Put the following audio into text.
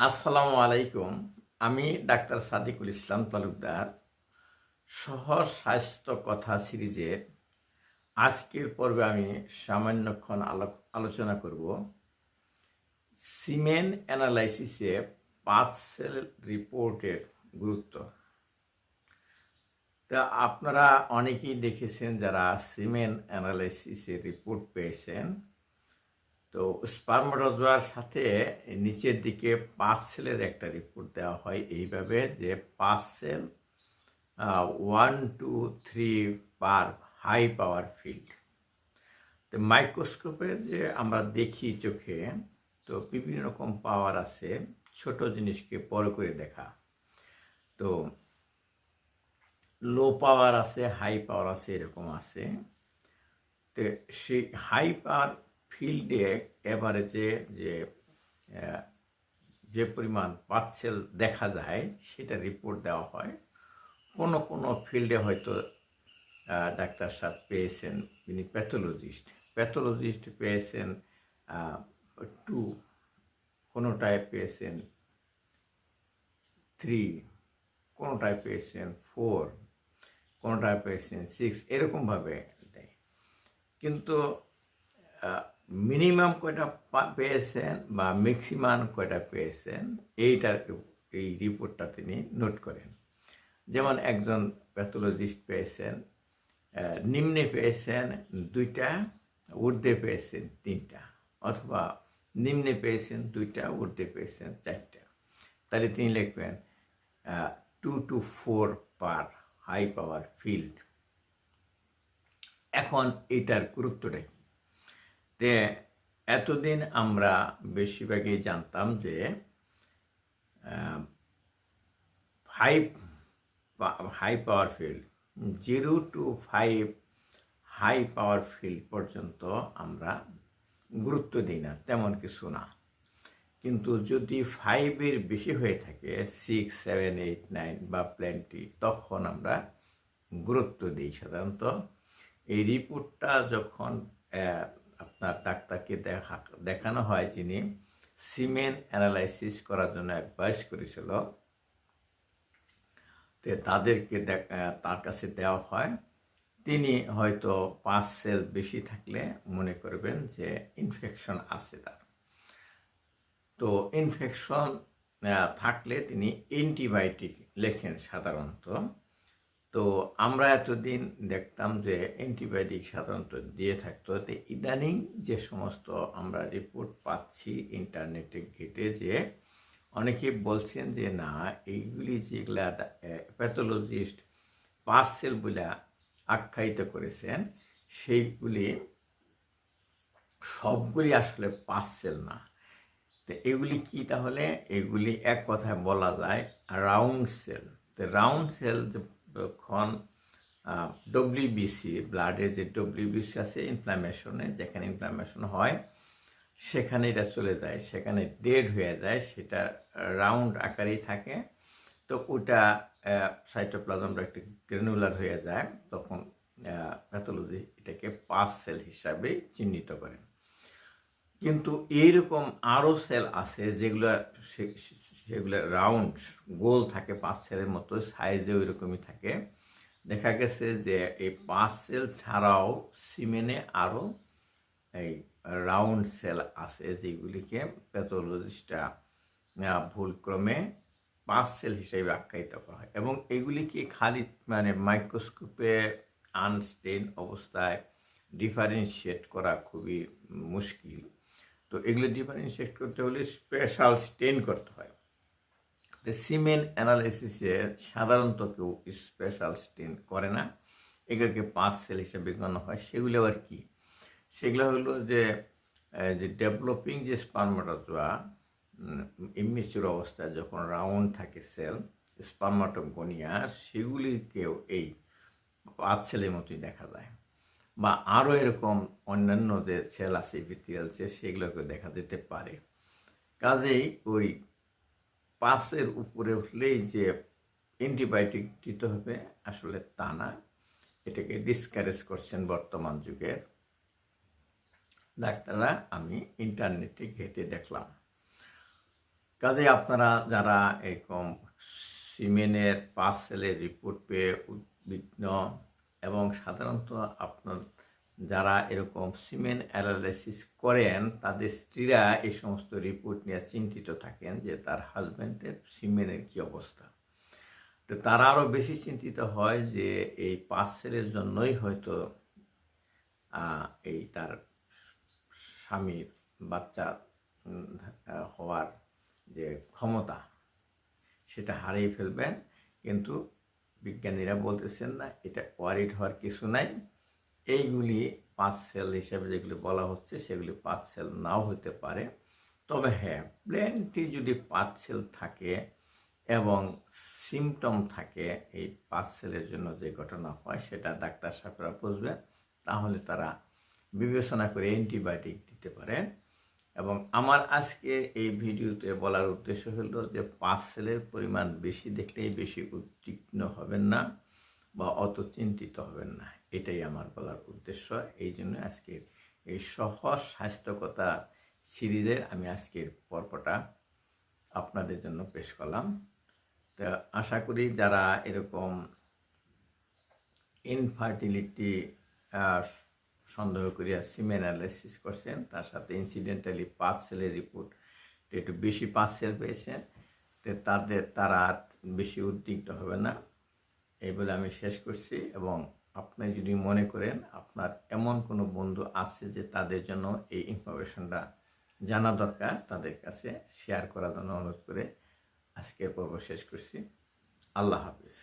আসসালামু আলাইকুম। আমি ডাক্তার সাদিকুল ইসলাম তালুকদার। সহজ স্বাস্থ্য কথা সিরিজের আজকের পর্বে আমি সামান্যক্ষণ আলো- আলোচনা করব। সিমেন অ্যানালাইসিসে পার্সেল রিপোর্টের গুরুত্ব। তা আপনারা অনেকেই দেখেছেন যারা সিমেন অ্যানালাইসিসের রিপোর্ট পেয়েছেন। তো স্পার্ম স্পার্মাটোজোয়ার সাথে নিচের দিকে পাঁচ সেলের একটা রিপোর্ট দেওয়া হয় এইভাবে যে পাঁচ cell one two three per high power field তো মাইক্রোস্কোপে যে আমরা দেখি চোখে, তো বিভিন্ন রকম পাওয়ার আছে, ছোট জিনিসকে বড় করে দেখা। তো লো পাওয়ার আছে হাই পাওয়ার আছে, এরকম আছে। তো সেই হাই পাওয়ার ফিল্ডে এভারেজে যে যে পরিমাণ পার্সেল দেখা যায়, সেটা রিপোর্ট দেওয়া হয়। কোনো কোনো ফিল্ডে হয়তো ডাক্তার সাহেব পেয়েছেন তিনি প্যাথোলজিস্ট প্যাথোলজিস্ট পেয়েছেন টু কোনোটায় পেয়েছেন থ্রি কোনোটায় পেয়েছেন ফোর কোনোটায় পেয়েছেন সিক্স এরকমভাবে দেয়। কিন্তু মিনিমাম কয়টা পেয়েছেন বা ম্যাক্সিমাম কয়টা পেয়েছেন, এইটার এই রিপোর্টটা তিনি নোট করেন। যেমন একজন প্যাথোলজিস্ট পেয়েছেন নিম্নে পেয়েছেন দুইটা, ঊর্ধ্বে পেয়েছেন তিনটা, অথবা নিম্নে পেয়েছেন দুইটা, ঊর্ধ্বে পেয়েছেন চারটা। তাহলে তিনি লিখবেন two two four per high power field এখন এটার গুরুত্বটা তে এতদিন আমরা বেশিরভাগই জানতাম যে five high power field zero two five high power field পর্যন্ত আমরা গুরুত্ব দিই না, তেমন কিছু না। কিন্তু যদি ফাইভের বেশি হয়ে থাকে সিক্স সেভেন এইট নাইন বা প্ল্যান্টি তখন আমরা গুরুত্ব দিই সাধারণত। এই রিপোর্টটা যখন আপনার ডাক্তারকে দেখা, দেখানো হয় যিনি সিমেন অ্যানালাইসিস করার জন্য অ্যাডভাইস করেছিল। তো তাদেরকে তার কাছে দেওয়া হয়। তিনি হয়তো পাঁচ সেল বেশি থাকলে মনে করবেন যে ইনফেকশন আছে তার। তো ইনফেকশন থাকলে তিনি অ্যান্টিবায়োটিক লেখেন সাধারণত। তো আমরা এতদিন দেখতাম যে অ্যান্টিবায়োটিক সাধারণত দিয়ে থাকতো। তো ইদানিং যে সমস্ত আমরা রিপোর্ট পাচ্ছি ইন্টারনেটে ঘেটে যে অনেকে বলছেন যে, না, এইগুলি যেগুলা প্যাথোলজিস্ট পার্সেল বলে আখ্যায়িত করেছেন, সেইগুলি সবগুলি আসলে পার্সেল না। তো এগুলি কি তাহলে? এগুলি এক কথায় বলা যায় রাউন্ড সেল তো রাউন্ড সেল যখন ডব্লিউবিসি ব্লাডের যে ডব্লিউবিসি আছে ইনফ্লামেশনে যেখানে ইনফ্লামেশন হয়, সেখানে এটা চলে যায়, সেখানে ডেড হয়ে যায়, সেটা রাউন্ড আকারেই থাকে। তো ওটা সাইটোপ্লাজমটা একটু গ্রেনুলার হয়ে যায়, তখন প্যাথোলজি এটাকে পাস সেল হিসাবে চিহ্নিত করেন কিন্তু এইরকম আরও সেল আছে, যেগুলো সেগুলো রাউন্ড গোল থাকে, পাঁচ সেলের মতো সাইজে ওই রকমই থাকে। দেখা গেছে যে এই পাঁচ সেল ছাড়াও সিমেনে আরও এই রাউন্ড সেল আছে যেগুলিকে প্যাথোলজিস্টরা ভুলক্রমে পাঁচ সেল হিসেবে আখ্যায়িত করা হয়। এবং এগুলিকে খালি মানে মাইক্রোস্কোপে আনস্টেন অবস্থায় ডিফারেন্সিয়েট করা খুবই মুশকিল। তো এগুলো ডিফারেন্সিয়েট করতে হলে স্পেশাল স্টেন করতে হয়। সিমেন অ্যানালাইসিসে সাধারণত কেউ স্পেশাল স্টেন করে না। এগুলোকে পাঁচ সেল হিসেবে গণ্য হয়। সেগুলো আবার কি? সেগুলো হলো যে যে ডেভেলপিং যে স্পার্মাটোজোয়া ইমিচুর অবস্থায় যখন রাউন্ড থাকে সেল স্পার্মাটোগোনিয়া সেগুলিকেও এই পাঁচ সেলের মতোই দেখা যায়। বা আরও এরকম অন্যান্য যে সেল আছে ইপিথিয়াল সেল সেগুলোকে দেখা যেতে পারে। কাজেই ওই পাঁচের উপরে উঠলেই যে অ্যান্টিবায়োটিক দিতে হবে, আসলে তা না। এটাকে ডিসকারেজ করছেন বর্তমান যুগের ডাক্তাররা। আমি ইন্টারনেটে ঘেটে দেখলাম। কাজে আপনারা যারা এরকম সিমেনের পাঁচ সেলের রিপোর্ট পেয়ে উদ্বিগ্ন এবং সাধারণত আপনার যারা এরকম সিমেন অ্যানালাইসিস করেন, তাদের স্ত্রীরা এই সমস্ত রিপোর্ট নিয়ে চিন্তিত থাকেন যে তার হাজব্যান্ডের সিমেনের কি অবস্থা। তো তারা আরও বেশি চিন্তিত হয় যে এই পাঁচ ছেলের জন্যই হয়তো এই তার স্বামীর বাচ্চা হওয়ার যে ক্ষমতা, সেটা হারিয়ে ফেলবেন। কিন্তু বিজ্ঞানীরা বলতেছেন না, এটা ওয়ারিড হওয়ার কিছু নাই। এইগুলি পাঁচ সেল হিসেবে যেগুলি বলা হচ্ছে, সেগুলি পাঁচ সেল নাও হতে পারে। তবে হ্যাঁ প্লেনটি যদি পাঁচ সেল থাকে এবং সিমটম থাকে, এই পাঁচ সেলের জন্য যে ঘটনা হয়, সেটা ডাক্তার সাহেবরা বুঝবেন। তাহলে তারা বিবেচনা করে অ্যান্টিবায়োটিক দিতে পারেন। এবং আমার আজকে এই ভিডিওতে বলার উদ্দেশ্য হলো যে, পাঁচ সেলের পরিমাণ বেশি দেখলেই বেশি উদ্বিগ্ন হবেন না। বা অত চিন্তিত হবেন না। এটাই আমার বলার উদ্দেশ্য। এই জন্য আজকের এই সহজ স্বাস্থ্যকতা সিরিজের আমি আজকের পর্বটা আপনাদের জন্য পেশ করলাম। তো আশা করি যারা এরকম ইনফার্টিলিটি সন্দেহ করিয়া সিমেন অ্যানালাইসিস করছেন, তার সাথে ইনসিডেন্টালি পাঁচ সেলের রিপোর্ট একটু বেশি পাঁচ সেল পেয়েছেন, তো তাদের, তারা বেশি উদ্বিগ্ন হবে না। এই বলে আমি শেষ করছি এবং আপনি যদি মনে করেন আপনার এমন কোনো বন্ধু আছে যে তাদের জন্য এই ইনফরমেশনটা জানা দরকার, তাদের কাছে শেয়ার করার জন্য অনুরোধ করে আজকের পর্ব শেষ করছি। আল্লাহ হাফিজ।